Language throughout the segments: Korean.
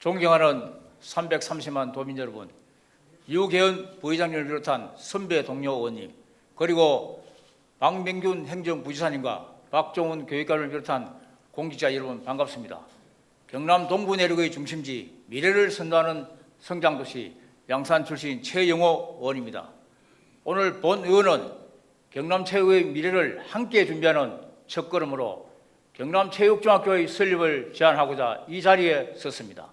존경하는 330만 도민 여러분, 유계현 부회장님을 비롯한 선배 동료 의원님, 그리고 박명균 행정부지사님과 박종훈 교육감을 비롯한 공직자 여러분 반갑습니다. 경남 동부 내륙의 중심지, 미래를 선도하는 성장도시 양산 출신 최영호 의원입니다. 오늘 본 의원은 경남 체육의 미래를 함께 준비하는 첫걸음으로 경남 체육중학교의 설립을 제안하고자 이 자리에 섰습니다.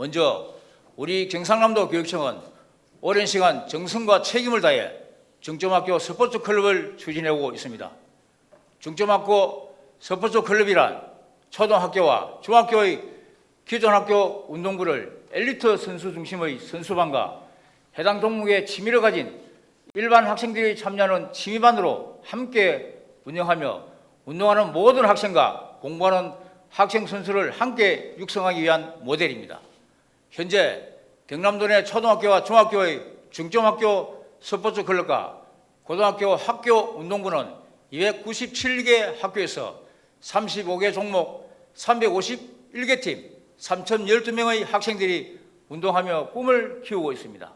먼저 우리 경상남도 교육청은 오랜 시간 정성과 책임을 다해 중점학교 스포츠 클럽을 추진해오고 있습니다. 중점학교 스포츠 클럽이란 초등학교와 중학교의 기존 학교 운동부를 엘리트 선수 중심의 선수반과 해당 종목에 취미를 가진 일반 학생들이 참여하는 취미반으로 함께 운영하며 운동하는 모든 학생과 공부하는 학생 선수를 함께 육성하기 위한 모델입니다. 현재 경남도 내 초등학교와 중학교의 중점학교 스포츠 클럽과 고등학교 학교 운동부는 297개 학교에서 35개 종목 351개 팀 3,012명의 학생들이 운동하며 꿈을 키우고 있습니다.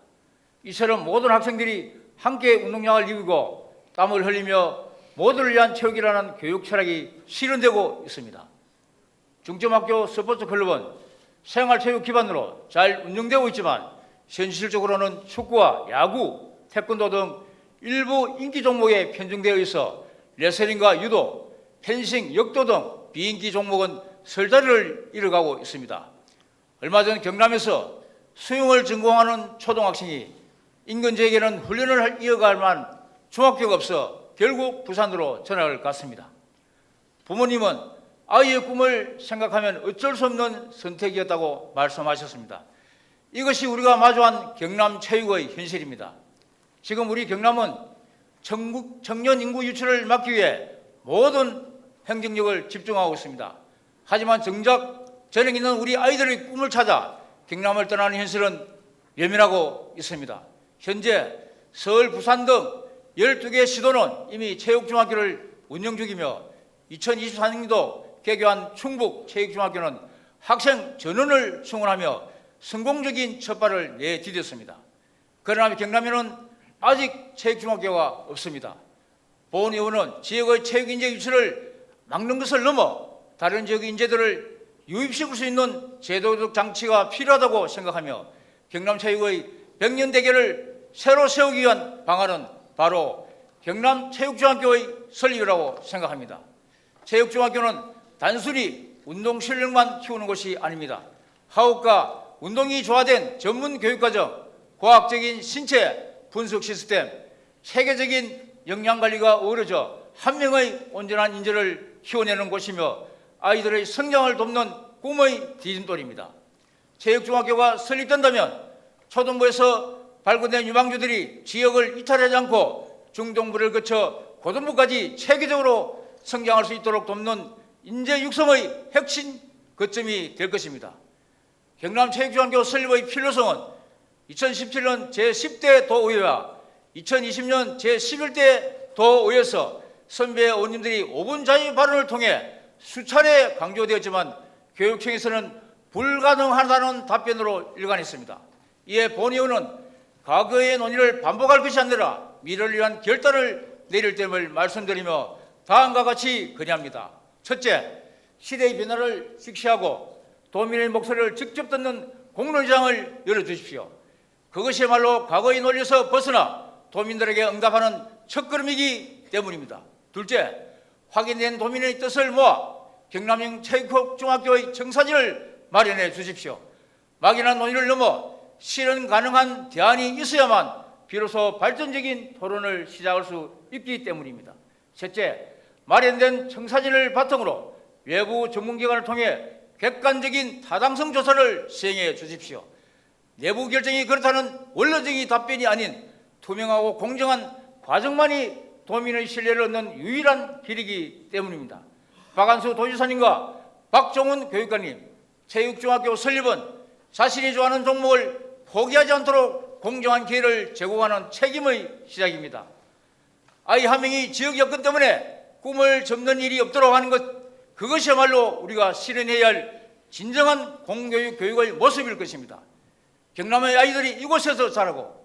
이처럼 모든 학생들이 함께 운동량을 이기고 땀을 흘리며 모두를 위한 체육이라는 교육 철학이 실현되고 있습니다. 중점학교 스포츠 클럽은 생활체육 기반으로 잘 운영되고 있지만 현실적으로는 축구와 야구, 태권도 등 일부 인기 종목에 편중되어 있어 레슬링과 유도, 펜싱, 역도 등 비인기 종목은 설자리를 잃어가고 있습니다. 얼마 전 경남에서 수영을 전공하는 초등학생이 인근 지역에는 훈련을 할- 이어갈 만한 중학교가 없어 결국 부산으로 전학을 갔습니다. 부모님은 아이의 꿈을 생각하면 어쩔 수 없는 선택이었다고 말씀하셨습니다. 이것이 우리가 마주한 경남 체육의 현실입니다. 지금 우리 경남은 청년 인구 유출을 막기 위해 모든 행정력을 집중하고 있습니다. 하지만 정작 전에 있는 우리 아이들의 꿈을 찾아 경남을 떠나는 현실은 예민하고 있습니다. 현재 서울, 부산 등 12개 시도는 이미 체육중학교를 운영 중이며 2024년도 개교한 충북 체육중학교는 학생 전원을 충원하며 성공적인 첫발을 내디뎠습니다. 그러나 경남에는 아직 체육중학교가 없습니다. 보은 의원은 지역의 체육 인재 유치를 막는 것을 넘어 다른 지역의 인재들을 유입시킬 수 있는 제도적 장치가 필요하다고 생각하며 경남체육의 백년 대계를 새로 세우기 위한 방안은 바로 경남체육중학교의 설립이라고 생각합니다. 체육중학교는 단순히 운동 실력만 키우는 것이 아닙니다. 하우과 운동이 조화된 전문 교육과정, 과학적인 신체 분석 시스템, 세계적인 영양관리가 어우러져 한 명의 온전한 인재를 키워내는 곳이며 아이들의 성장을 돕는 꿈의 디딤돌입니다. 체육중학교가 설립된다면 초등부에서 발굴된 유망주들이 지역을 이탈하지 않고 중등부를 거쳐 고등부까지 체계적으로 성장할 수 있도록 돕는 인재 육성의 핵심 거점이 될 것입니다. 경남 체육중학교 설립의 필요성은 2017년 제10대 도의회와 2020년 제11대 도의회에서 선배 의원님들이 5분 자유 발언을 통해 수차례 강조되었지만 교육청에서는 불가능하다는 답변으로 일관했습니다. 이에 본 의원은 과거의 논의를 반복할 것이 아니라 미래를 위한 결단을 내릴 점을 말씀드리며 다음과 같이 건의합니다. 첫째, 시대의 변화를 직시하고 도민의 목소리를 직접 듣는 공론장을 열어주십시오. 그것이야말로 과거의 논리에서 벗어나 도민들에게 응답하는 첫걸음이기 때문입니다. 둘째, 확인된 도민의 뜻을 모아 경남형 체육중학교의 청사진을 마련해 주십시오. 막연한 논의를 넘어 실현 가능한 대안이 있어야만 비로소 발전적인 토론을 시작할 수 있기 때문입니다. 셋째, 마련된 청사진을 바탕으로 외부 전문기관을 통해 객관적인 타당성 조사를 시행해 주십시오. 내부 결정이 그렇다는 원론적인 답변이 아닌 투명하고 공정한 과정만이 도민의 신뢰를 얻는 유일한 길이기 때문입니다. 박한수 도지사님과 박종훈 교육관님, 체육중학교 설립은 자신이 좋아하는 종목을 포기하지 않도록 공정한 기회를 제공하는 책임의 시작입니다. 아이 한 명이 지역 여건 때문에 꿈을 접는 일이 없도록 하는 것, 그것이야말로 우리가 실현해야 할 진정한 공교육 교육의 모습일 것입니다. 경남의 아이들이 이곳에서 자라고